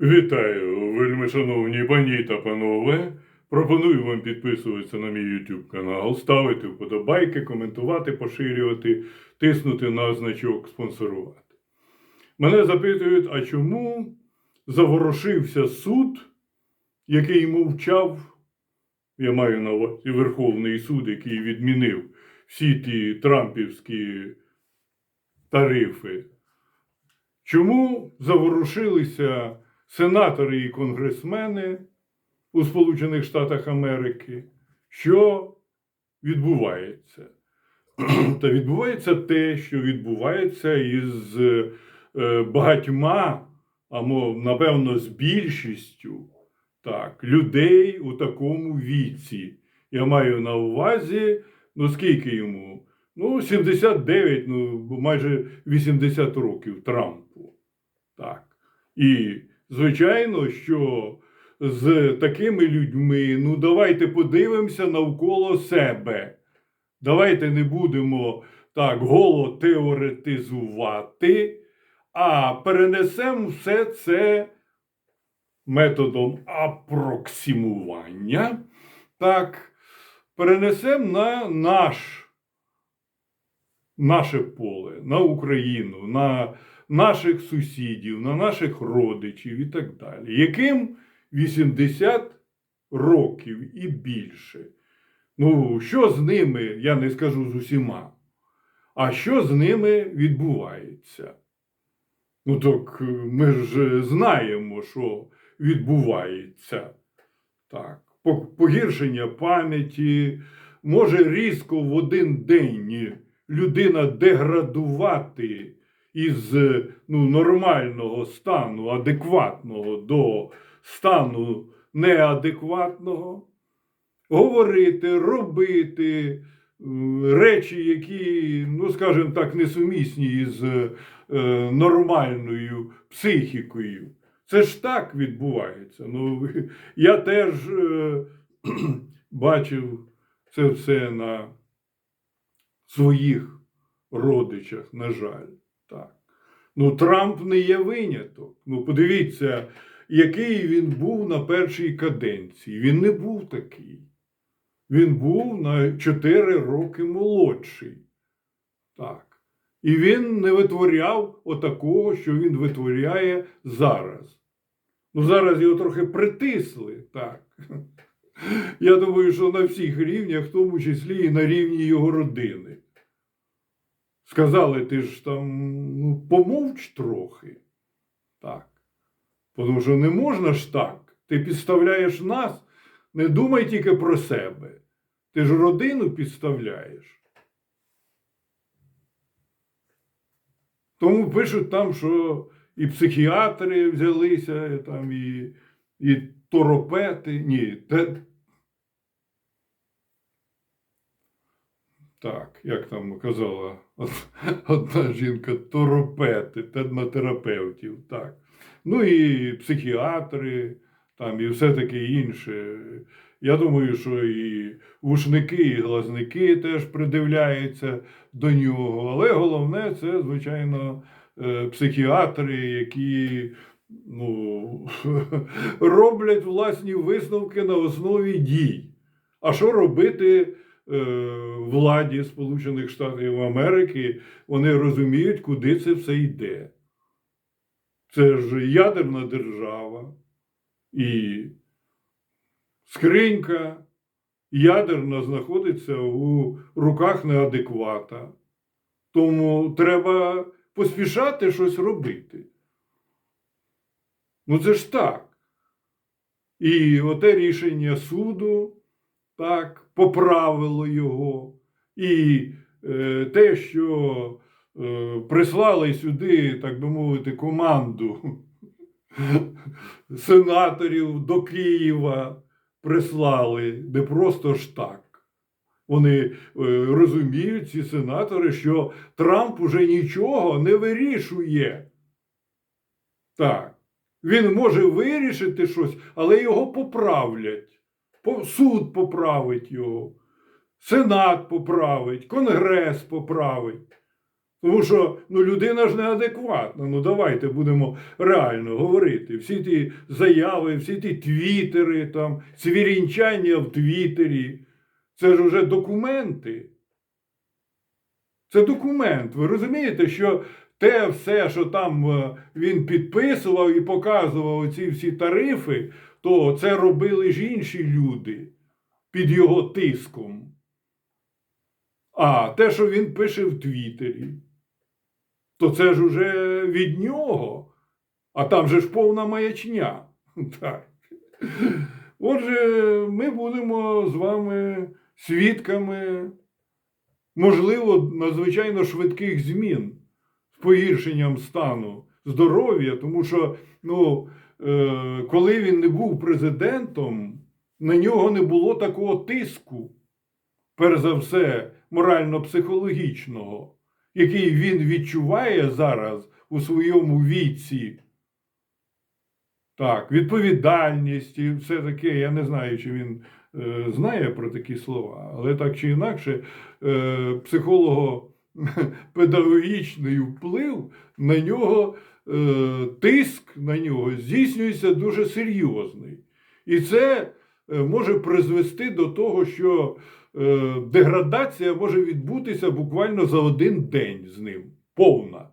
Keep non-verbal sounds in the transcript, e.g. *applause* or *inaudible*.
Вітаю, вельми шановні пані та панове. Пропоную вам підписуватися на мій YouTube канал, ставити вподобайки, коментувати, поширювати, тиснути на значок спонсорувати. Мене запитують, а чому заворушився суд, який мовчав, я маю на увазі Верховний суд, який відмінив всі ті трампівські тарифи. Чому заворушилися сенатори і конгресмени у Сполучених Штатах Америки? Що відбувається? *clears throat* Та відбувається те, що відбувається із е, багатьма, а напевно, з більшістю так, людей у такому віці. Я маю на увазі, ну скільки йому? Ну, 79, ну майже 80 років Трампу. Так. І, звичайно, що з такими людьми, ну давайте подивимося навколо себе. Давайте не будемо так голо теоретизувати, а перенесемо все це методом апроксимування. Так, перенесемо на наш наше поле, на Україну, на наших сусідів, на наших родичів і так далі, яким 80 років і більше. Ну, що з ними, я не скажу з усіма, а що з ними відбувається? Ну, так ми ж знаємо, що відбувається. Так, погіршення пам'яті може різко в один день людина деградувати із ну, нормального стану, адекватного до стану неадекватного, говорити, робити речі, які, ну, скажімо так, несумісні із е, нормальною психікою. Це ж так відбувається. Ну, *laughs* я теж е, *clears throat* бачив це все на своїх родичах, на жаль. Так. Ну, Трамп не є виняток. Ну, подивіться, який він був на першій каденції. Він не був такий. Він був на 4 роки молодший. Так. І він не витворяв отакого, що він витворяє зараз. Ну, зараз його трохи притисли, так. *laughs* Я думаю, що на всіх рівнях, в тому числі і на рівні його родини. Сказали, ти ж там ну, помовч трохи. Так. Тому що не можна ж так. Ти підставляєш нас, не думай тільки про себе. Ти ж родину підставляєш. Тому пишуть там, що і психіатри взялися, і, там, і, і торопети. Ні, те... Так, як там казала *laughs* одна жінка, торопети, терапевтів. Так. Ну і психіатри, там, і все таке інше. Я думаю, що і вушники, і глазники теж придивляються до нього. Але головне це, звичайно, е, психіатри, які ну, *laughs* роблять власні висновки на основі дій. А що робити владі Сполучених Штатів Америки? Вони розуміють, куди це все йде. Це ж ядерна держава і скринька ядерна знаходиться у руках неадеквата. Тому треба поспішати щось робити. Ну це ж так. І оте рішення суду так, поправило його. І е, те, що е, прислали сюди, так би мовити, команду *laughs* сенаторів до Києва прислали не просто ж так. Вони е, розуміють, ці сенатори, що Трамп уже нічого не вирішує. Так. Він може вирішити щось, але його поправлять. Суд поправить його, Сенат поправить, Конгрес поправить. Тому що ну, людина ж неадекватна. Ну давайте будемо реально говорити. Всі ті заяви, всі ті твіттери, там, цвірінчання в Твіттері. Це ж уже документи. Це документ. Ви розумієте, що те все, що там е, він підписував і показував ці всі тарифи, то це робили ж інші люди під його тиском. А те, що він пише в Твіттері, то це ж уже від нього. А там же ж повна маячня. *laughs* Так. Отже, ми будемо з вами свідками, можливо, надзвичайно швидких змін погіршенням стану здоров'я, тому що, ну, е, коли він не був президентом, на нього не було такого тиску, перш за все, морально-психологічного, який він відчуває зараз у своєму віці. Так, відповідальність і все таке. Я не знаю, чи він е, знає про такі слова, але так чи інакше, е, *laughs* психолого-педагогічний вплив на нього, е, тиск на нього здійснюється дуже серйозний. І це е, може призвести до того, що е, деградація може відбутися буквально за один день з ним. Повна.